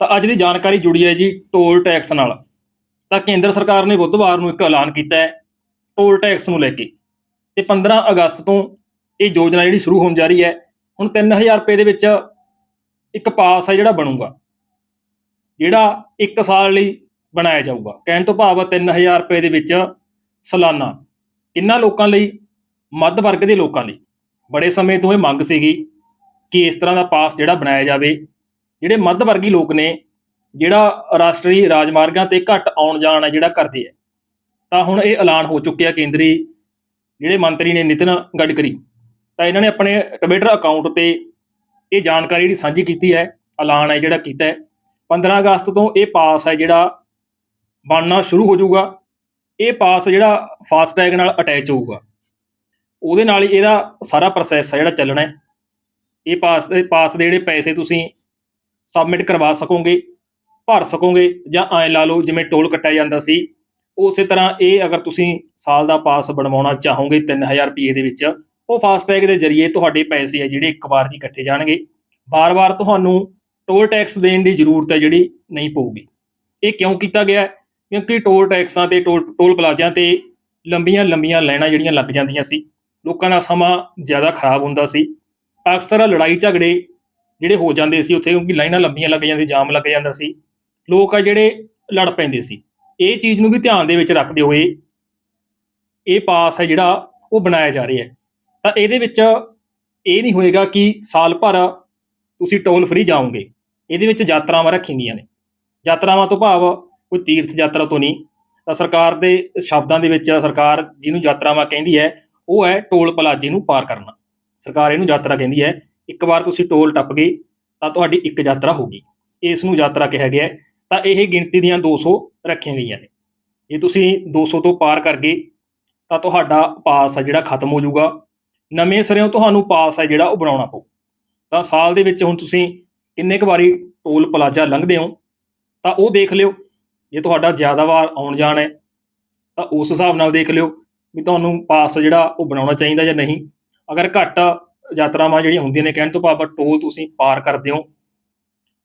ਤਾਂ ਅੱਜ ਦੀ ਜਾਣਕਾਰੀ ਜੁੜੀ ਹੈ ਜੀ ਟੋਲ ਟੈਕਸ ਨਾਲ। ਤਾਂ ਕੇਂਦਰ ਸਰਕਾਰ ਨੇ ਬੁੱਧਵਾਰ ਨੂੰ ਇੱਕ ਐਲਾਨ ਕੀਤਾ ਹੈ ਟੋਲ ਟੈਕਸ ਨੂੰ ਲੈ ਕੇ ਤੇ 15 ਅਗਸਤ ਤੋਂ ਇਹ ਯੋਜਨਾ ਜਿਹੜੀ ਸ਼ੁਰੂ ਹੋਣ ਜਾ ਰਹੀ ਹੈ, ਹੁਣ 3000 ਰੁਪਏ ਦੇ ਵਿੱਚ ਇੱਕ ਪਾਸ ਹੈ ਜਿਹੜਾ ਬਣੂਗਾ। ਜਿਹੜਾ 1 ਸਾਲ ਲਈ ਬਣਾਇਆ ਜਾਊਗਾ। ਕਹਿਣ ਤੋਂ ਭਾਵ 3000 ਰੁਪਏ ਦੇ ਵਿੱਚ ਸਾਲਾਨਾ। ਇਹਨਾਂ ਲੋਕਾਂ ਲਈ, ਮੱਧ ਵਰਗ ਦੇ ਲੋਕਾਂ ਲਈ। ਬੜੇ ਸਮੇਂ ਤੋਂ ਇਹ ਮੰਗ ਸੀਗੀ ਕਿ ਇਸ ਤਰ੍ਹਾਂ ਦਾ ਪਾਸ ਜਿਹੜਾ ਬਣਾਇਆ ਜਾਵੇ। ਜਿਹੜੇ ਮੱਧ ਵਰਗੀ ਲੋਕ ਨੇ, ਜਿਹੜਾ ਰਾਸ਼ਟਰੀ ਰਾਜਮਾਰਗਾਂ ਤੇ ਘੱਟ ਆਉਣ ਜਾਣ ਹੈ ਜਿਹੜਾ ਕਰਦੇ ਆ ਤਾਂ ਹੁਣ ਇਹ ਐਲਾਨ ਹੋ ਚੁੱਕਿਆ ਕੇਂਦਰੀ ਜਿਹੜੇ ਮੰਤਰੀ ਨੇ ਨਿਤਿਨ ਗਡਕਰੀ, ਤਾਂ ਇਹਨਾਂ ਨੇ ਆਪਣੇ ਟਵਿੱਟਰ ਅਕਾਊਂਟ ਤੇ ਇਹ ਜਾਣਕਾਰੀ ਜਿਹੜੀ ਸਾਂਝੀ ਕੀਤੀ ਹੈ, ਐਲਾਨ ਹੈ ਜਿਹੜਾ ਕੀਤਾ ਹੈ। 15 ਅਗਸਤ ਤੋਂ ਇਹ ਪਾਸ ਹੈ ਜਿਹੜਾ ਬਣਨਾ ਸ਼ੁਰੂ ਹੋ ਜਾਊਗਾ। ਇਹ ਪਾਸ ਜਿਹੜਾ ਫਾਸਟ ਟੈਗ ਨਾਲ ਅਟੈਚ ਹੋਊਗਾ। ਉਹਦੇ ਨਾਲ ਹੀ ਇਹਦਾ ਸਾਰਾ ਪ੍ਰੋਸੈਸ ਹੈ ਜਿਹੜਾ ਚੱਲਣਾ ਹੈ। ਇਹ ਪਾਸ ਦੇ ਪਾਸ ਦੇ ਜਿਹੜੇ ਪੈਸੇ ਤੁਸੀਂ ਸਬਮਿਟ ਕਰਵਾ ਸਕੋਗੇ, ਭਰ ਸਕੋਗੇ ਜਾਂ ਐਂ ਲਾ ਲਓ ਜਿਵੇਂ ਟੋਲ ਕੱਟਿਆ ਜਾਂਦਾ ਸੀ। ਉਸੇ ਤਰ੍ਹਾਂ ਇਹ ਅਗਰ ਤੁਸੀਂ ਸਾਲ ਦਾ ਪਾਸ ਬਣਵਾਉਣਾ ਚਾਹੋਗੇ 3000 ਰੁਪਏ ਦੇ ਵਿੱਚ, ਉਹ ਫਾਸਟੈਗ ਦੇ ਜ਼ਰੀਏ ਤੁਹਾਡੇ ਪੈਸੇ ਆ ਜਿਹੜੇ ਇੱਕ ਵਾਰ 'ਚ ਇਕੱਠੇ ਜਾਣਗੇ। ਬਾਰ-ਬਾਰ ਤੁਹਾਨੂੰ ਟੋਲ ਟੈਕਸ ਦੇਣ ਦੀ ਜ਼ਰੂਰਤ ਹੈ ਜਿਹੜੀ ਨਹੀਂ ਪਊਗੀ। ਇਹ ਕਿਉਂ ਕੀਤਾ ਗਿਆ? ਕਿਉਂਕਿ ਟੋਲ ਟੈਕਸਾਂ ਤੇ ਟੋਲ ਟੋਲ ਪਲਾਜ਼ਿਆਂ ਤੇ ਲੰਬੀਆਂ ਲੰਬੀਆਂ ਲਾਈਨਾਂ ਜਿਹੜੀਆਂ ਲੱਗ ਜਾਂਦੀਆਂ ਸੀ, ਲੋਕਾਂ ਦਾ ਸਮਾਂ ਜ਼ਿਆਦਾ ਖਰਾਬ ਹੁੰਦਾ ਸੀ। ਅਕਸਰ ਲੜਾਈ ਝਗੜੇ ਜਿਹੜੇ ਹੋ ਜਾਂਦੇ ਸੀ ਉੱਥੇ, ਕਿਉਂਕਿ ਲਾਈਨਾਂ ਲੰਬੀਆਂ ਲੱਗ ਜਾਂਦੀ ਜਾਮ ਲੱਗ ਜਾਂਦਾ ਸੀ। ਲੋਕ ਆ ਜਿਹੜੇ ਲੜ ਪੈਂਦੇ ਸੀ। ਇਹ ਚੀਜ਼ ਨੂੰ ਵੀ ਧਿਆਨ ਦੇ ਵਿੱਚ ਰੱਖਦੇ ਹੋਏ ਇਹ ਪਾਸ ਹੈ ਜਿਹੜਾ ਉਹ ਬਣਾਇਆ ਜਾ ਰਿਹਾ ਹੈ। ਤਾਂ ਇਹਦੇ ਵਿੱਚ ਇਹ ਨਹੀਂ ਹੋਏਗਾ ਕਿ ਸਾਲ ਭਰ ਤੁਸੀਂ ਟੋਲ ਫ੍ਰੀ ਜਾਓਗੇ। ਇਹਦੇ ਵਿੱਚ ਯਾਤਰਾਵਾਂ ਰੱਖੀਆਂ ਗਈਆਂ ਨੇ। ਯਾਤਰਾਵਾਂ ਤੋਂ ਭਾਵ ਕੋਈ ਤੀਰਥ ਯਾਤਰਾ ਤੋਂ ਨਹੀਂ। ਤਾਂ ਸਰਕਾਰ ਦੇ ਸ਼ਬਦਾਂ ਦੇ ਵਿੱਚ ਸਰਕਾਰ ਜਿਹਨੂੰ ਯਾਤਰਾਵਾਂ ਕਹਿੰਦੀ ਹੈ, ਉਹ ਹੈ ਟੋਲ ਪਲਾਜ਼ੇ ਨੂੰ ਪਾਰ ਕਰਨਾ। ਸਰਕਾਰ ਇਹਨੂੰ ਯਾਤਰਾ ਕਹਿੰਦੀ ਹੈ ਇੱਕ ਵਾਰ ਤੁਸੀਂ ਟੋਲ ਟੱਪ ਗਏ, ਤਾਂ ਤੁਹਾਡੀ ਇੱਕ ਯਾਤਰਾ ਹੋਗੀ ਇਸ ਨੂੰ ਯਾਤਰਾ ਕਿਹਾ ਗਿਆ ਹੈ। ਤਾਂ ਇਹ ਗਿਣਤੀ ਦੀਆਂ 200 ਰੱਖੀਆਂ ਗਈਆਂ ਨੇ। ਜੇ ਤੁਸੀਂ 200 ਤੋਂ ਪਾਰ ਕਰ ਗਏ, ਤਾਂ ਤੁਹਾਡਾ ਪਾਸ ਹੈ ਜਿਹੜਾ ਖਤਮ ਹੋ ਜਾਊਗਾ। ਨਵੇਂ ਸਿਰਿਓਂ ਤੁਹਾਨੂੰ ਪਾਸ ਹੈ ਜਿਹੜਾ ਉਹ ਬਣਾਉਣਾ ਪਊ। ਤਾਂ ਸਾਲ ਦੇ ਵਿੱਚ ਹੁਣ ਤੁਸੀਂ ਕਿੰਨੇ ਕੁ ਵਾਰੀ ਟੋਲ ਪਲਾਜ਼ਾ ਲੰਘਦੇ ਹੋ, ਤਾਂ ਉਹ ਦੇਖ ਲਿਓ। ਜੇ ਤੁਹਾਡਾ ਜ਼ਿਆਦਾ ਵਾਰ ਆਉਣ ਜਾਣ ਹੈ, ਤਾਂ ਉਸ ਹਿਸਾਬ ਨਾਲ ਦੇਖ ਲਿਓ ਵੀ ਤੁਹਾਨੂੰ ਪਾਸ ਜਿਹੜਾ ਉਹ ਬਣਾਉਣਾ ਚਾਹੀਦਾ ਜਾਂ ਨਹੀਂ। ਅਗਰ ਘੱਟ ਯਾਤਰਾਵਾਂ ਜਿਹੜੀਆਂ ਹੁੰਦੀਆਂ ਨੇ ਕਹਿਣ ਤੋਂ ਭਾਵ ਟੋਲ ਤੁਸੀਂ ਪਾਰ ਕਰਦੇ ਹੋ,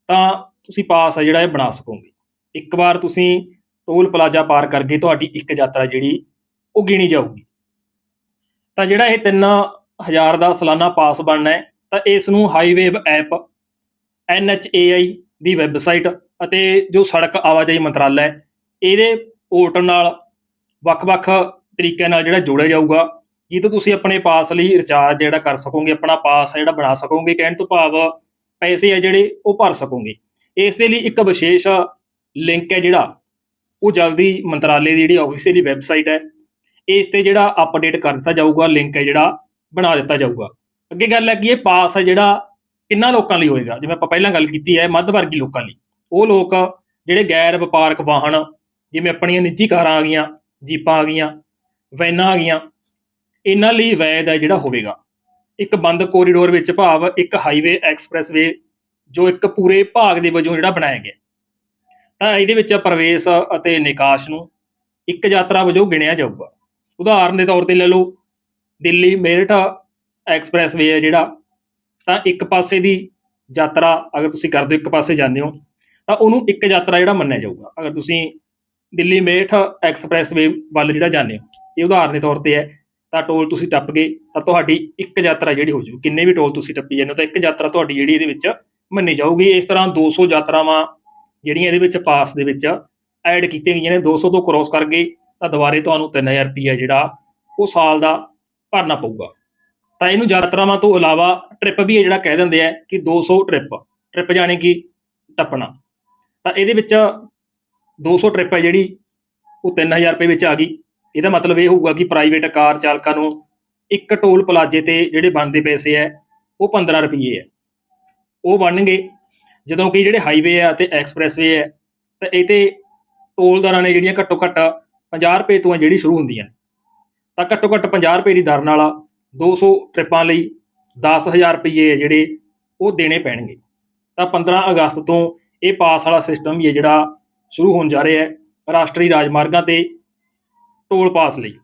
ਤਾਂ ਤੁਸੀਂ ਪਾਸ ਹੈ ਜਿਹੜਾ ਇਹ ਬਣਾ ਸਕੋਗੇ। ਇੱਕ ਵਾਰ ਤੁਸੀਂ ਟੋਲ ਪਲਾਜ਼ਾ ਪਾਰ ਕਰਕੇ ਤੁਹਾਡੀ ਇੱਕ ਯਾਤਰਾ ਜਿਹੜੀ ਉਹ ਗਿਣੀ ਜਾਊਗੀ। ਤਾਂ ਜਿਹੜਾ ਇਹ 3000 ਦਾ ਸਾਲਾਨਾ ਪਾਸ ਬਣਨਾ ਹੈ, ਤਾਂ ਇਸ ਨੂੰ ਹਾਈਵੇ ਐਪ NHAI ਦੀ ਵੈਬਸਾਈਟ ਅਤੇ ਜੋ ਸੜਕ ਆਵਾਜਾਈ ਮੰਤਰਾਲਾ ਹੈ, ਇਹਦੇ ਪੋਰਟਲ ਨਾਲ ਵੱਖ-ਵੱਖ ਤਰੀਕਿਆਂ ਨਾਲ ਜਿਹੜਾ ਜੋੜਿਆ ਜਾਊਗਾ। ਜਿੱਥੇ ਤੁਸੀਂ ਆਪਣੇ ਪਾਸ ਲਈ ਰਿਚਾਰਜ ਜਿਹੜਾ ਕਰ ਸਕੋਗੇ, ਆਪਣਾ ਪਾਸ ਜਿਹੜਾ ਬਣਾ ਸਕੋਗੇ, ਕਹਿਣ ਤੋਂ ਭਾਵ ਪੈਸੇ ਆ ਜਿਹੜੇ ਉਹ ਭਰ ਸਕੋਗੇ। ਇਸ ਦੇ ਲਈ ਇੱਕ ਵਿਸ਼ੇਸ਼ ਲਿੰਕ ਹੈ ਜਿਹੜਾ, ਉਹ ਜਲਦੀ ਮੰਤਰਾਲੇ ਦੀ ਜਿਹੜੀ ਆਫੀਸ਼ੀਅਲੀ ਵੈਬਸਾਈਟ ਹੈ, ਇਸ ਤੇ ਜਿਹੜਾ ਅਪਡੇਟ ਕਰ ਦਿੱਤਾ ਜਾਊਗਾ ਲਿੰਕ ਹੈ ਜਿਹੜਾ, ਬਣਾ ਦਿੱਤਾ ਜਾਊਗਾ। ਅੱਗੇ ਗੱਲ ਹੈ ਕਿ ਇਹ ਪਾਸ ਹੈ ਜਿਹੜਾ ਕਿੰਨਾ ਲੋਕਾਂ ਲਈ ਹੋਏਗਾ? ਜਿਵੇਂ ਆਪਾਂ ਪਹਿਲਾਂ ਗੱਲ ਕੀਤੀ ਹੈ, ਮੱਧ ਵਰਗੀ ਲੋਕਾਂ ਲਈ। ਉਹ ਲੋਕ ਜਿਹੜੇ ਗੈਰ ਵਪਾਰਕ ਵਾਹਨ, ਜਿਵੇਂ ਆਪਣੀਆਂ ਨਿੱਜੀ ਕਾਰਾਂ ਆ ਗਈਆਂ, ਜੀਪਾਂ ਆ ਗਈਆਂ, ਵੈਨਾਂ ਆ ਗਈਆਂ ਇਹਨਾਂ ਲਈ ਵੈਦ ਹੈ ਜਿਹੜਾ ਹੋਵੇਗਾ। ਇੱਕ ਬੰਦ ਕੋਰੀਡੋਰ ਵਿੱਚ ਭਾਵ ਇੱਕ ਹਾਈਵੇ ਐਕਸਪ੍ਰੈਸਵੇ ਜੋ ਇੱਕ ਪੂਰੇ ਭਾਗ ਦੇ ਵਜੋਂ ਜਿਹੜਾ ਬਣਾਇਆ ਗਿਆ। ਤਾਂ ਇਹਦੇ ਵਿੱਚ ਪ੍ਰਵੇਸ਼ ਅਤੇ ਨਿਕਾਸ਼ ਨੂੰ ਇੱਕ ਯਾਤਰਾ ਵਜੋਂ ਗਿਣਿਆ ਜਾਊਗਾ। ਉਦਾਹਰਨ ਦੇ ਤੌਰ ਤੇ ਲੈ ਲਓ, ਦਿੱਲੀ ਮੇਰਠ ਐਕਸਪ੍ਰੈਸਵੇ ਹੈ ਜਿਹੜਾ। ਤਾਂ ਇੱਕ ਪਾਸੇ ਦੀ ਯਾਤਰਾ, ਅਗਰ ਤੁਸੀਂ ਕਰਦੇ ਹੋ ਇੱਕ ਪਾਸੇ ਜਾਂਦੇ ਹੋ, ਤਾਂ ਉਹਨੂੰ ਇੱਕ ਯਾਤਰਾ ਜਿਹੜਾ ਮੰਨਿਆ ਜਾਊਗਾ। ਅਗਰ ਤੁਸੀਂ ਦਿੱਲੀ ਮੇਰਠ ਐਕਸਪ੍ਰੈਸਵੇ ਵੱਲ ਜਿਹੜਾ ਜਾਂਦੇ ਹੋ, ਇਹ ਉਦਾਹਰਨ ਦੇ ਤੌਰ ਤੇ ਹੈ। ਤਾਂ ਟੋਲ ਤੁਸੀਂ ਟੱਪ ਗਏ, ਤਾਂ ਤੁਹਾਡੀ ਇੱਕ ਯਾਤਰਾ ਜਿਹੜੀ ਹੋ ਜੂ ਕਿੰਨੇ ਵੀ ਟੋਲ ਤੁਸੀਂ ਟੱਪੀ ਜਾਂਦੇ ਹੋ, ਤਾਂ ਇੱਕ ਯਾਤਰਾ ਤੁਹਾਡੀ ਜਿਹੜੀ ਇਹਦੇ ਵਿੱਚ ਮੰਨੀ ਜਾਊਗੀ। ਇਸ ਤਰ੍ਹਾਂ 200 ਯਾਤਰਾਵਾਂ ਜਿਹੜੀਆਂ ਇਹਦੇ ਵਿੱਚ ਪਾਸ ਦੇ ਵਿੱਚ ਐਡ ਕੀਤੀਆਂ ਗਈਆਂ ਨੇ 200 ਤੋਂ ਕ੍ਰੋਸ ਕਰ ਗਏ ਤਾਂ ਦੁਬਾਰੇ ਤੁਹਾਨੂੰ 3000 ਰੁਪਈਆ ਜਿਹੜਾ ਉਹ ਸਾਲ ਦਾ ਭਰਨਾ ਪਊਗਾ। ਤਾਂ ਇਹਨੂੰ ਯਾਤਰਾਵਾਂ ਤੋਂ ਇਲਾਵਾ ਟ੍ਰਿਪ ਵੀ ਹੈ ਜਿਹੜਾ ਕਹਿ ਦਿੰਦੇ ਆ ਕਿ 200 ਟ੍ਰਿਪ ਟ੍ਰਿਪ ਜਾਣੀ ਕਿ ਟੱਪਣਾ। ਤਾਂ ਇਹਦੇ ਵਿੱਚ 200 ਟ੍ਰਿਪ ਹੈ ਜਿਹੜੀ, ਉਹ 3000 ਰੁਪਏ ਵਿੱਚ ਆ ਗਈ। ਇਹਦਾ ਮਤਲਬ ਇਹ ਹੋਊਗਾ ਕਿ ਪ੍ਰਾਈਵੇਟ ਕਾਰ ਚਾਲਕਾਂ ਨੂੰ ਇੱਕ ਟੋਲ ਪਲਾਜ਼ੇ ਤੇ ਜਿਹੜੇ ਬਣਦੇ ਪੈਸੇ ਹੈ, ਉਹ 15 ਰੁਪਏ ਹੈ। ਉਹ ਬਣਨਗੇ। ਜਦੋਂ ਕਿ ਜਿਹੜੇ ਹਾਈਵੇ ਆ ਤੇ ਐਕਸਪ੍ਰੈਸਵੇ ਹੈ, ਤਾਂ ਇਹ ਤੇ ਟੋਲ ਦਰਾਂ ਨੇ ਜਿਹੜੀਆਂ ਘੱਟੋ ਘੱਟ 50 ਰੁਪਏ ਤੋਂ ਹੈ ਜਿਹੜੀ ਸ਼ੁਰੂ ਹੁੰਦੀਆਂ ਨੇ। ਤਾਂ ਘੱਟੋ ਘੱਟ 50 ਰੁਪਏ ਦੀ ਦਰ ਨਾਲ 200 ਟ੍ਰਿਪਾਂ ਲਈ 10000 ਰੁਪਏ ਹੈ ਜਿਹੜੇ ਉਹ ਦੇਣੇ ਪੈਣਗੇ। ਤਾਂ 15 ਅਗਸਤ ਤੋਂ ਇਹ ਪਾਸ ਵਾਲਾ ਸਿਸਟਮ ਵੀ ਹੈ ਜਿਹੜਾ ਸ਼ੁਰੂ ਹੋਣ ਜਾ ਰਿਹਾ ਹੈ। ਰਾਸ਼ਟਰੀ ਰਾਜਮਾਰਗਾਂ ਤੇ ਟੋਲ ਪਾਸ ਲਈ।